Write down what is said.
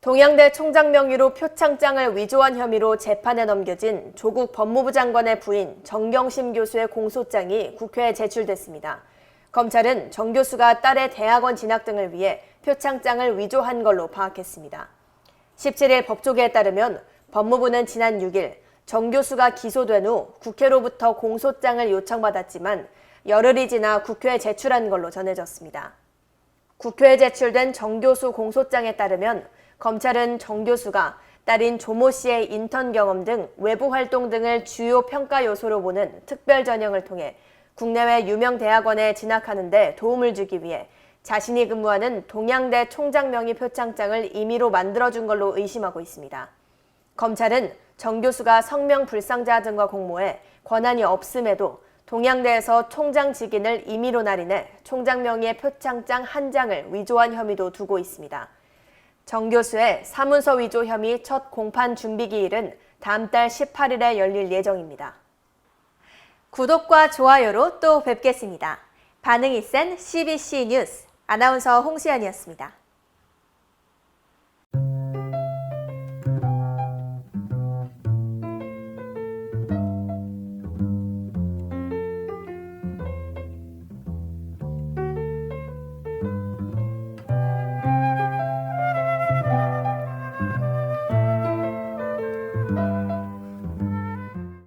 동양대 총장 명의로 표창장을 위조한 혐의로 재판에 넘겨진 조국 법무부 장관의 부인 정경심 교수의 공소장이 국회에 제출됐습니다. 검찰은 정 교수가 딸의 대학원 진학 등을 위해 표창장을 위조한 걸로 파악했습니다. 17일 법조계에 따르면 법무부는 지난 6일 정 교수가 기소된 후 국회로부터 공소장을 요청받았지만 열흘이 지나 국회에 제출한 걸로 전해졌습니다. 국회에 제출된 정 교수 공소장에 따르면 검찰은 정 교수가 딸인 조모 씨의 인턴 경험 등 외부 활동 등을 주요 평가 요소로 보는 특별 전형을 통해 국내외 유명 대학원에 진학하는 데 도움을 주기 위해 자신이 근무하는 동양대 총장 명의 표창장을 임의로 만들어준 걸로 의심하고 있습니다. 검찰은 정 교수가 성명 불상자 등과 공모해 권한이 없음에도 동양대에서 총장 직인을 임의로 날인해 총장 명의의 표창장 한 장을 위조한 혐의도 두고 있습니다. 정 교수의 사문서 위조 혐의 첫 공판 준비 기일은 다음 달 18일에 열릴 예정입니다. 구독과 좋아요로 또 뵙겠습니다. 반응이 센 CBC 뉴스 아나운서 홍시연이었습니다.